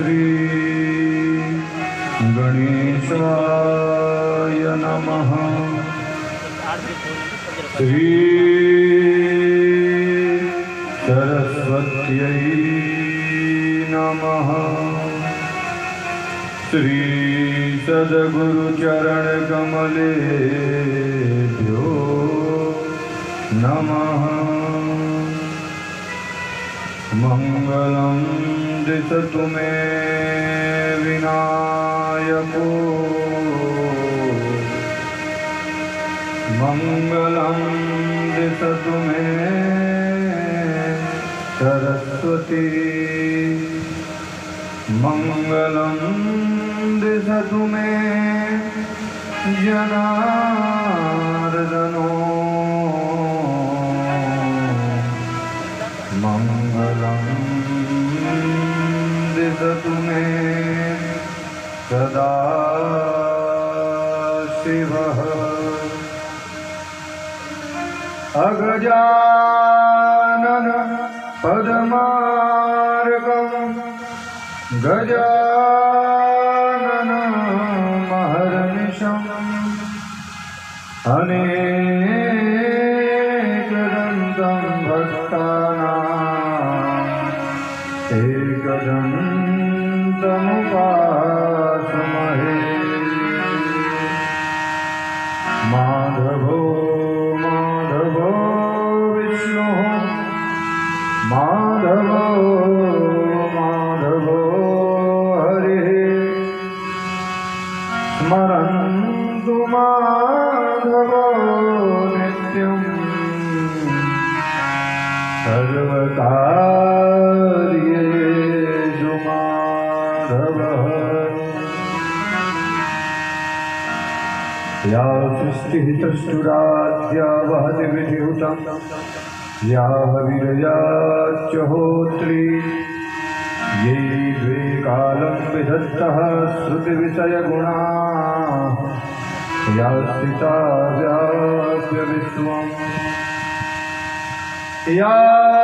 ری گنےش نم سرست نم ری سد نم منگ دش تو میرے منگم دشت مرسوتی منگم تم جنو منگل مے سدا شیو اگجان پدم گجا ایک دمپاس مہی مو مو مو ہری یاتہ یا ہوتھی دیا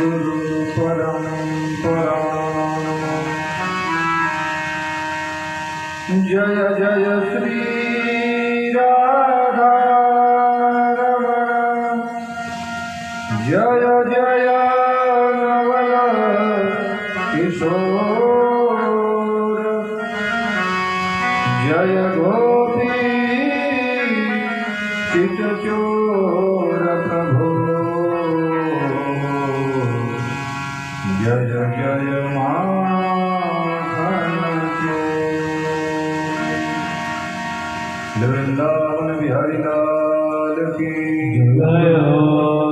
گرو پم پر جی جی شری رم جی جی رم اس ستر چور پربھو لال کی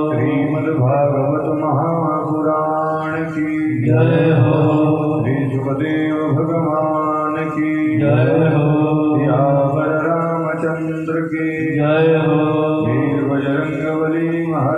شریمد بھاگوت کی جی ہو دیو کی جی چندر کے جائے ہو بجرنگ